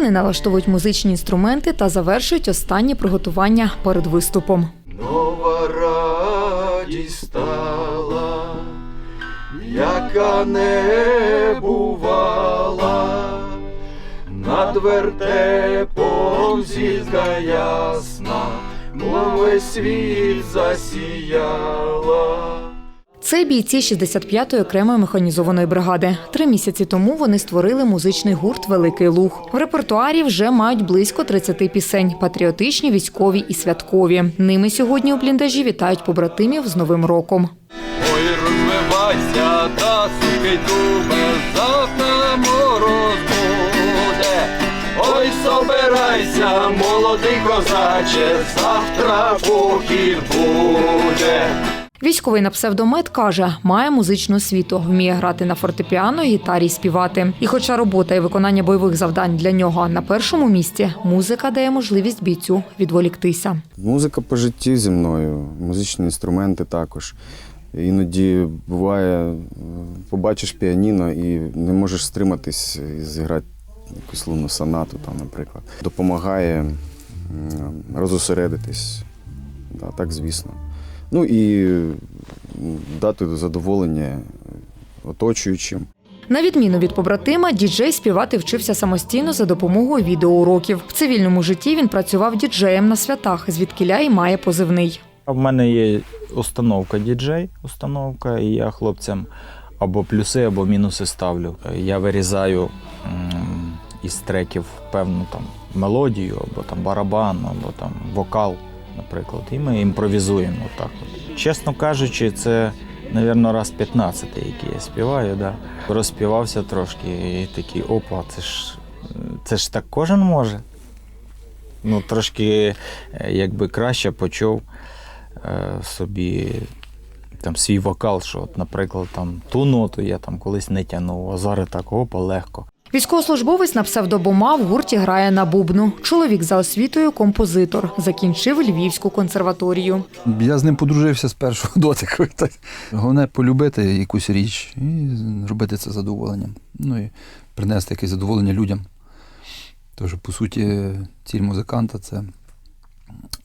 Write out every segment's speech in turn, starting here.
Вони налаштовують музичні інструменти та завершують останні приготування перед виступом. Нова радість стала, яка не бувала, над вертепом зізга ясна, мов весь світ засіяла. Це бійці 65-ї окремої механізованої бригади. Три місяці тому вони створили музичний гурт Великий Луг. В репертуарі вже мають близько 30 пісень патріотичні, військові і святкові. Ними сьогодні у бліндажі вітають побратимів з Новим роком. Ой, розвивайся, та сухий дубе, завтра мороз буде. Ой, собирайся, молодий козаче, завтра похід буде. Військовий на псевдомет каже, має музичну освіту, вміє грати на фортепіано, гітарі співати. І хоча робота і виконання бойових завдань для нього на першому місці, музика дає можливість бійцю відволіктися. Музика по житті зі мною, музичні інструменти також. Іноді буває, побачиш піаніно і не можеш стриматись і зіграти якусь лунну сонату, там, наприклад. Допомагає розосередитись. Так, звісно. Ну і дати задоволення оточуючим. На відміну від побратима, діджей співати вчився самостійно за допомогою відеоуроків. В цивільному житті він працював діджеєм на святах, звідкиля й має позивний. А в мене є установка діджей, установка, і я хлопцям або плюси, або мінуси ставлю. Я вирізаю м, із треків певну там мелодію, або там барабан, або там вокал, наприклад. І ми імпровізуємо отак. От. Чесно кажучи, це, мабуть, раз 15, який я співаю. Да. Розпівався трошки і такий, опа, це ж, це ж так кожен може. Ну, трошки е, якби краще почув е, собі там свій вокал, що, от, наприклад, там ту ноту я там колись не тягнув, а зараз так опа, легко. Військовослужбовець на псевдобома в гурті грає на бубну. Чоловік за освітою композитор. Закінчив Львівську консерваторію. Я з ним подружився з першого дотику. Головне полюбити якусь річ і робити це задоволенням. Ну і принести якесь задоволення людям. Тож, по суті, ціль музиканта це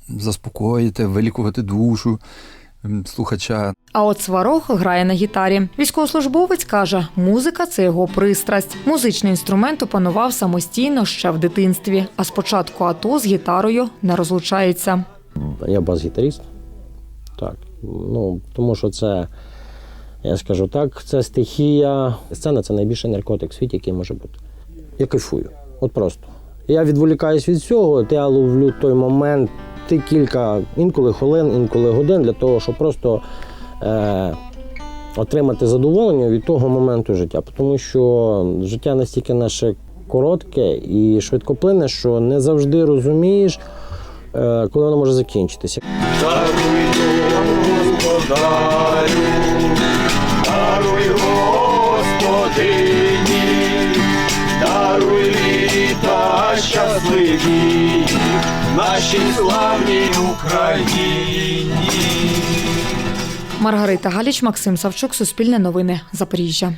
заспокоїти, вилікувати душу слухача. А от Сварог грає на гітарі. Військовослужбовець каже, музика це його пристрасть. Музичний інструмент опанував самостійно ще в дитинстві. А з початку АТО з гітарою не розлучається. Я бас-гітаріст. Так. Ну, тому що це, я скажу так, це стихія. Сцена це найбільший наркотик в світі, який може бути. Я кайфую. От просто. Я відволікаюсь від всього, от я ловлю той момент, ти кілька, інколи хвилин, інколи годин для того, щоб просто е, отримати задоволення від того моменту життя. Тому що життя настільки наше коротке і швидкоплинне, що не завжди розумієш, е, коли воно може закінчитися. Літа щасливі, нашій славній Україні. Маргарита Галіч, Максим Савчук, Суспільне новини, Запоріжжя.